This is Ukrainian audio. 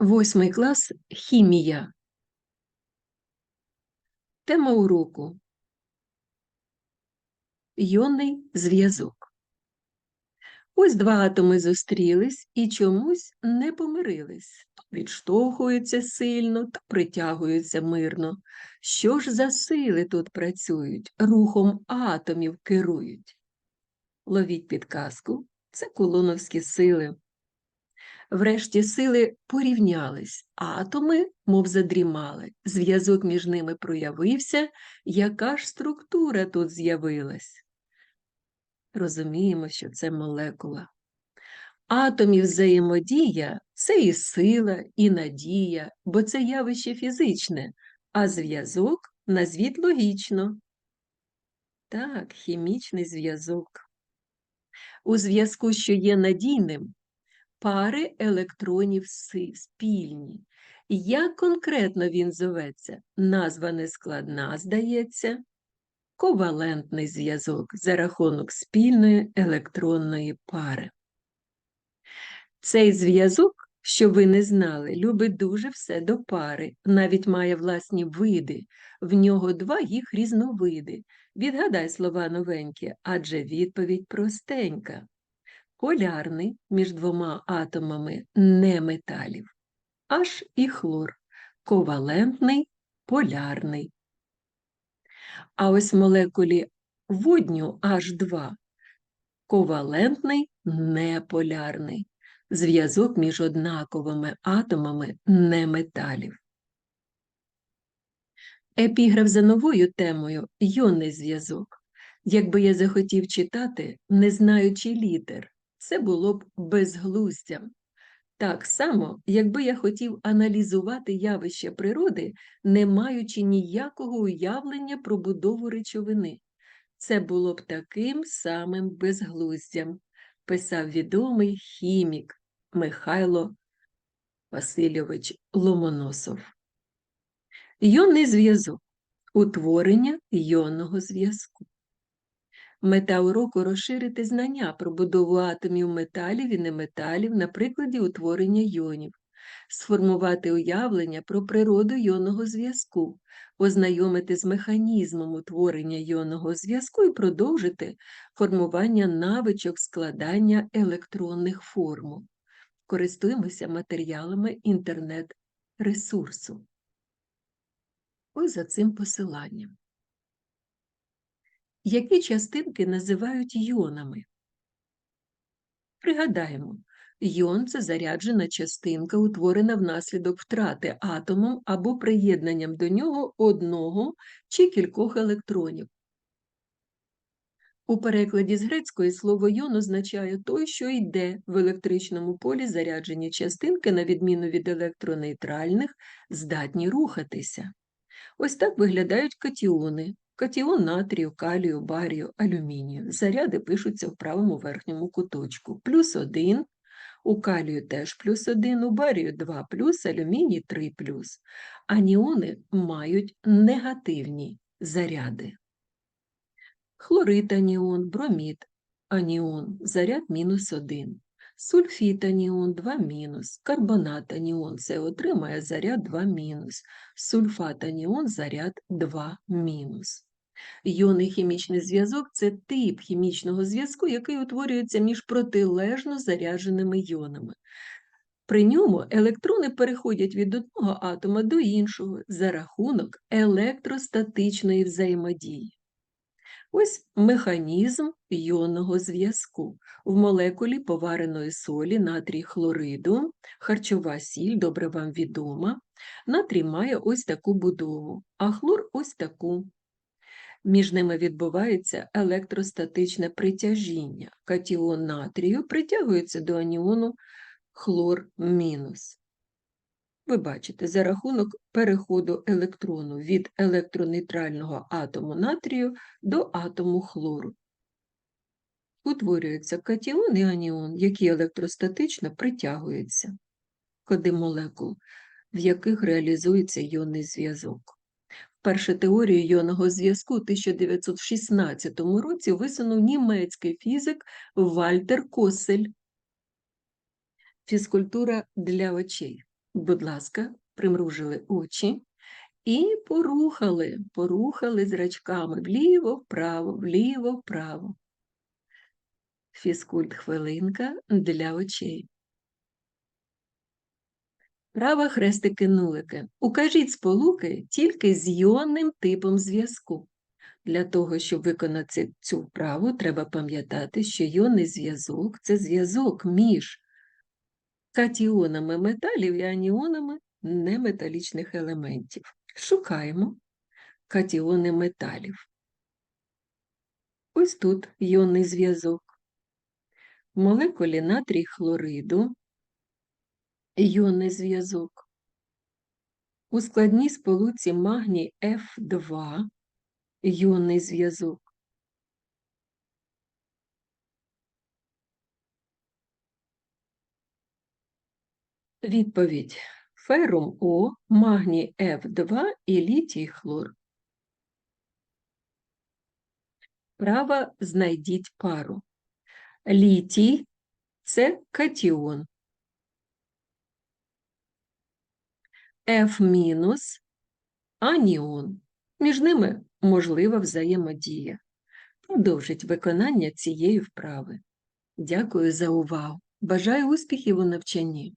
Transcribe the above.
Восьмий клас хімія. Тема уроку Йонний зв'язок. Ось два атоми зустрілись і чомусь не помирились, то відштовхуються сильно, то притягуються мирно. Що ж за сили тут працюють, рухом атомів керують? Ловіть підказку, це кулоновські сили. Врешті сили порівнялись, атоми, мов задрімали, зв'язок між ними проявився, яка ж структура тут з'явилась? Розуміємо, що це молекула. Атомів взаємодія це і сила, і надія, бо це явище фізичне, а зв'язок назвіть логічно. Так, хімічний зв'язок. У зв'язку, що є надійним, пари електронів спільні. Як конкретно він зоветься? Назва не складна, здається. Ковалентний зв'язок за рахунок спільної електронної пари. Цей зв'язок, що ви не знали, любить дуже все до пари, навіть має власні види. В нього два їх різновиди. Відгадай слова новенькі, адже відповідь простенька полярний між двома атомами неметалів, H і хлор, ковалентний, полярний. А ось молекулі водню H2 ковалентний, неполярний, зв'язок між однаковими атомами неметалів. Епіграф за новою темою йонний зв'язок. Якби я захотів читати, не знаючи літер, це було б безглуздям. Так само, якби я хотів аналізувати явища природи, не маючи ніякого уявлення про будову речовини. Це було б таким самим безглуздям, писав відомий хімік Михайло Васильович Ломоносов. Йонний зв'язок утворення йонного зв'язку. Мета уроку розширити знання про будову атомів металів і неметалів на прикладі утворення йонів, сформувати уявлення про природу йонного зв'язку, ознайомити з механізмом утворення йонного зв'язку і продовжити формування навичок складання електронних формул. Користуємося матеріалами інтернет-ресурсу. Ось за цим посиланням. Які частинки називають йонами? Пригадаємо, йон це заряджена частинка, утворена внаслідок втрати атомом або приєднанням до нього одного чи кількох електронів. У перекладі з грецької слово йон означає той, що йде в електричному полі заряджені частинки, на відміну від електронейтральних, здатні рухатися. Ось так виглядають катіони. Катіон натрію, калію, барію, алюмінію. Заряди пишуться в правому верхньому куточку. Плюс 1, у калію теж плюс 1, у барію 2 плюс, алюміній 3 плюс. Аніони мають негативні заряди. Хлорид аніон, бромід аніон, заряд мінус 1. Сульфід аніон 2 мінус, карбонат аніон це отримає заряд 2 мінус, сульфат аніон заряд 2 мінус. Йонний хімічний зв'язок це тип хімічного зв'язку, який утворюється між протилежно зарядженими йонами. При ньому електрони переходять від одного атома до іншого за рахунок електростатичної взаємодії. Ось механізм йонного зв'язку. В молекулі повареної солі натрій хлориду, харчова сіль, добре вам відома, натрій має ось таку будову, а хлор ось таку. Між ними відбувається електростатичне притяжіння. Катіон натрію притягується до аніону хлор мінус. Ви бачите, за рахунок переходу електрону від електронейтрального атому натрію до атому хлору. Утворюється катіон і аніон, які електростатично притягуються. Ходи молекул, в яких реалізується йонний зв'язок. Першу теорію йонного зв'язку у 1916 році висунув німецький фізик Вальтер Косель. Фізкультура для очей. Будь ласка, примружили очі і порухали, порухали зрачками вліво-вправо, вліво-вправо. Фізкульт хвилинка для очей. Права хрестики-нулики. Укажіть сполуки тільки з йонним типом зв'язку. Для того, щоб виконати цю вправу, треба пам'ятати, що йонний зв'язок це зв'язок між катіонами металів і аніонами неметалічних елементів. Шукаємо катіони металів. Ось тут йонний зв'язок. В молекулі натрій хлориду йонний зв'язок. У складній сполуці магній F2 йонний зв'язок. Відповідь. Ферум О, магній F2 і літій хлор. Права знайдіть пару. Літій – це катіон. F- аніон. Між ними можлива взаємодія. Продовжить виконання цієї вправи. Дякую за увагу. Бажаю успіхів у навчанні.